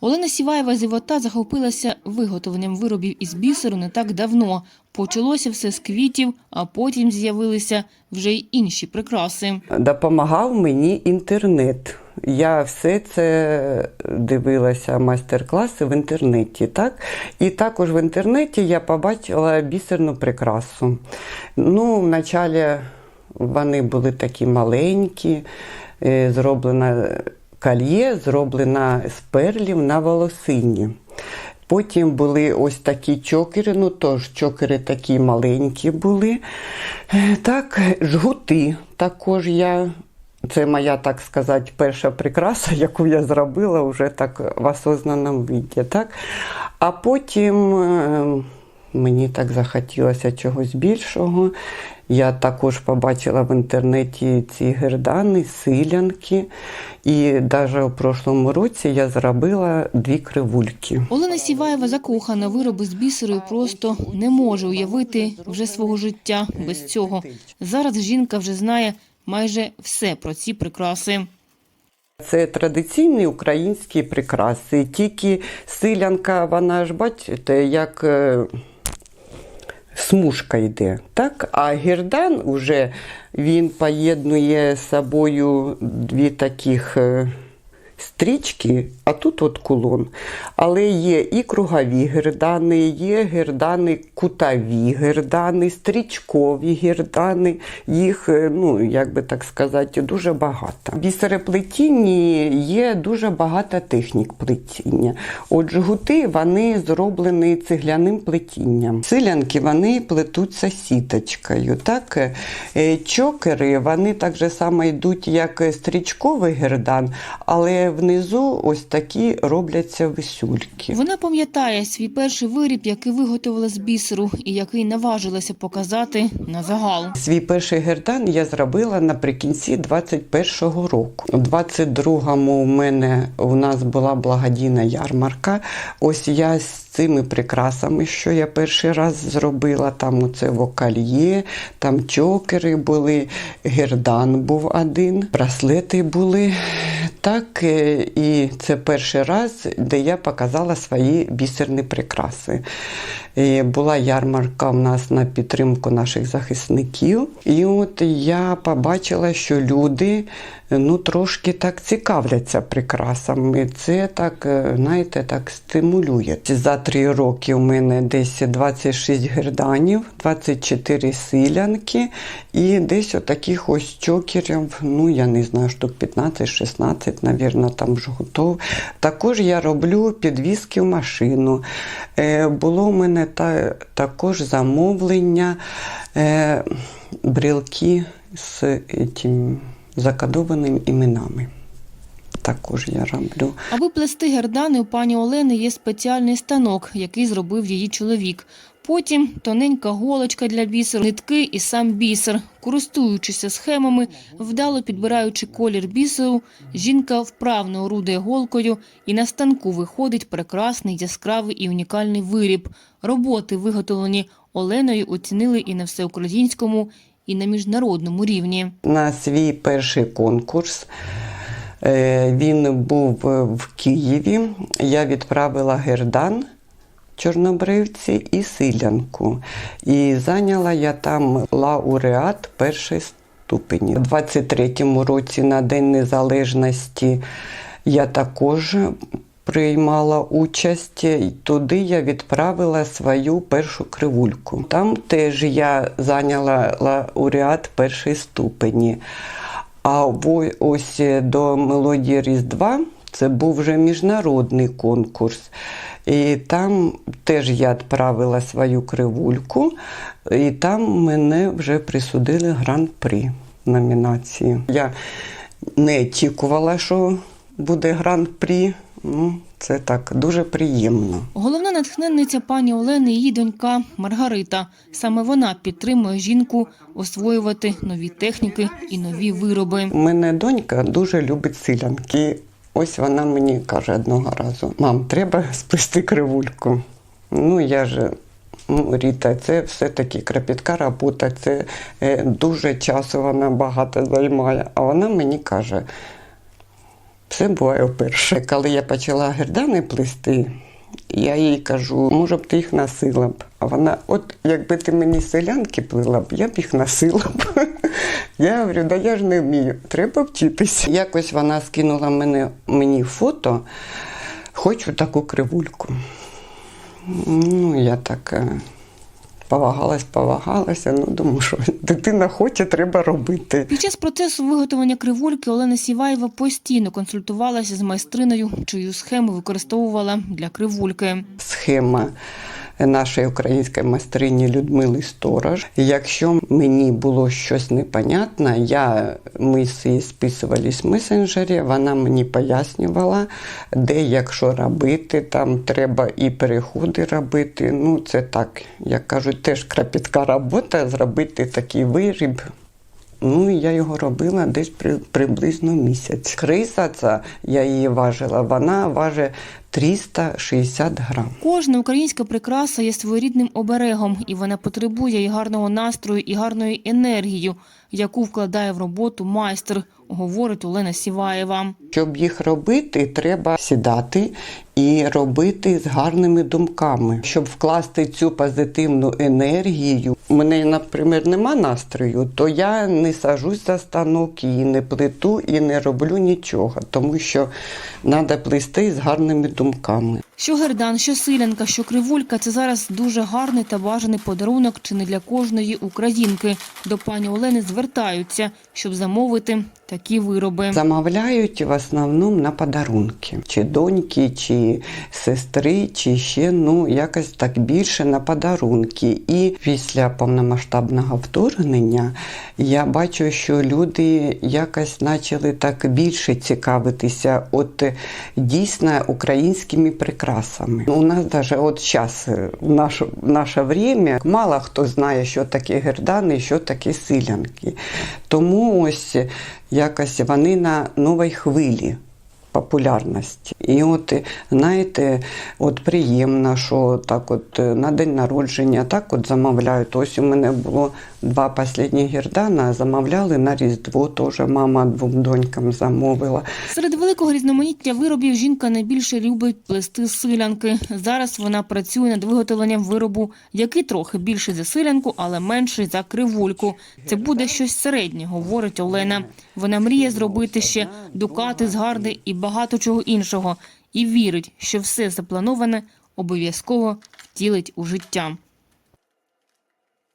Олена Сіваєва з Івота захопилася виготовленням виробів із бісеру не так давно. Почалося все з квітів, а потім з'явилися вже й інші прикраси. Допомагав мені інтернет. Я все це дивилася майстер-класи в інтернеті. Так? І також в інтернеті я побачила бісерну прикрасу. Ну, вначалі вони були такі маленькі, е, зроблена кольє, зроблена з перлів на волосині. Потім були ось такі чокери, ну тож чокери такі маленькі були. Е, Так, жгути також я. Це моя, так сказати, перша прикраса, яку я зробила вже так в осознаному віді. Так? А потім е, мені так захотілося чогось більшого. Я також побачила в інтернеті ці гердани, силянки. І навіть у прошлому році я зробила дві кривульки. Олена Сіваєва закохана вироби з бісеру і просто не може уявити вже свого життя без цього. Зараз жінка вже знає майже все про ці прикраси. Це традиційні українські прикраси. Тільки силянка, вона ж бачите, як е, смужка йде. Так? А гірдан уже він поєднує з собою дві таких. Стрічки, а тут от кулон. Але є і кругові гердани, є гердани кутові гердани, стрічкові гердани. Їх, е, ну, як би так сказати, дуже багато. В бісереплетінні є дуже багато технік плетіння. От жгути вони зроблені цегляним плетінням. Силянки вони плетуться сіточкою. Так? Е, Чокери вони так же само йдуть, як стрічковий гердан, але внизу ось такі робляться висюльки. Вона пам'ятає свій перший виріб, який виготовила з бісеру і який наважилася показати на загал. Свій перший гердан я зробила наприкінці 21-го року. У 22-му у мене у нас була благодійна ярмарка. Ось я з цими прикрасами, що я перший раз зробила. Там оце вокальє, там чокери були, гердан був один, браслети були. Так, е, і це перший раз, де я показала свої бісерні прикраси. Була ярмарка в нас на підтримку наших захисників. І от я побачила, що люди ну, трошки так цікавляться прикрасами. Це так, е, знаєте, так стимулює. За три роки у мене десь 26 герданів, 24 силянки і десь отаких ось чокерів, ну я не знаю, штук 15-16, навірно, там жгутов. Також я роблю підвіски в машину. Е, було у мене та, також замовлення е, брілки з тим, закодованими іменами. Також я роблю. Аби плести гердани, у пані Олени є спеціальний станок, який зробив її чоловік. Потім тоненька голочка для бісеру, нитки і сам бісер. Користуючися схемами, вдало підбираючи колір бісеру, жінка вправно орудує голкою і на станку виходить прекрасний, яскравий і унікальний виріб. Роботи, виготовлені Оленою, оцінили і на всеукраїнському, і на міжнародному рівні. На свій перший конкурс. е, Він був е, в Києві. Я відправила гердан чорнобривці і силянку. І зайняла я там лауреат першої ступені. У 23-му році на День Незалежності я також приймала участь. І Туди я відправила свою першу кривульку. Там теж я зайняла лауреат першої ступені. А ось до мелодії Різдва це був вже міжнародний конкурс. І там теж я відправила свою кривульку, і там мене вже присудили гран-при номінації. Я не очікувала, що буде гран-при. Ну, це так дуже приємно. Головна натхненниця пані Олени – її донька Маргарита. Саме вона підтримує жінку освоювати нові техніки і нові вироби. У мене донька дуже любить силянки. Ось вона мені каже одного разу: мам, треба сплести кривульку. Ну, я ж. Ну, Ріта, це все-таки кропітка робота, це е, дуже часу вона багато займає. А вона мені каже: Все буває вперше. Коли я почала гердани плести, я їй кажу, може б ти їх носила б. А вона, от якби ти мені селянки плела б, я б їх носила б. Я говорю, да я ж не вмію, треба вчитися. Якось вона скинула мене, мені фото, хочу таку кривульку. Ну, я так е, повагалась, повагалася. Ну, думаю, що дитина хоче, треба робити. Під час процесу виготовлення кривульки Олена Сіваєва постійно консультувалася з майстриною, чию схему використовувала для кривульки. схема нашої української майстрині Людмили Сторож. Якщо мені було щось непонятне, я, ми нею списувались в месенджері, вона мені пояснювала, де якщо робити, там треба і переходи робити. Ну, це так, як кажуть, теж кропітка робота, зробити такий виріб. Ну, я його робила десь при, приблизно місяць. Криса, ця, я її важила, вона важить 360 грам. Кожна українська прикраса є своєрідним оберегом, і вона потребує і гарного настрою, і гарної енергії, яку вкладає в роботу майстер, говорить Олена Сіваєва. Щоб їх робити, треба сідати і робити з гарними думками, щоб вкласти цю позитивну енергію. У мене, наприклад, нема настрою, то я не сажусь за станок і не плету, і не роблю нічого, тому що треба плести з гарними думками. Що гердан, що силянка, що кривулька – це зараз дуже гарний та бажаний подарунок чи не для кожної українки. До пані Олени звертаються, щоб замовити такі вироби. Замовляють в основному на подарунки, чи доньки, чи сестри, чи ще ну якось так більше на подарунки. І після повномасштабного вторгнення я бачу, що люди якось почали так більше цікавитися от е, дійсно українськими прикрасами. У нас навіть от зараз, в наше, наше время, мало хто знає, що таке гердани, що таке силянки. Тому ось якось вони на новій хвилі популярності. І от, знаєте, от приємно, що так от е, на день народження так от замовляють. Ось у мене було два останні гердана, замовляли на Різдво, теж мама двом донькам замовила. Серед великого різноманіття виробів жінка найбільше любить плести силянки. Зараз вона працює над виготовленням виробу, який трохи більший за силянку, але менший за кривульку. Це буде щось середнє, говорить Олена. Вона мріє зробити ще дукати з гарди і багато чого іншого. І вірить, що все заплановане обов'язково втілить у життя.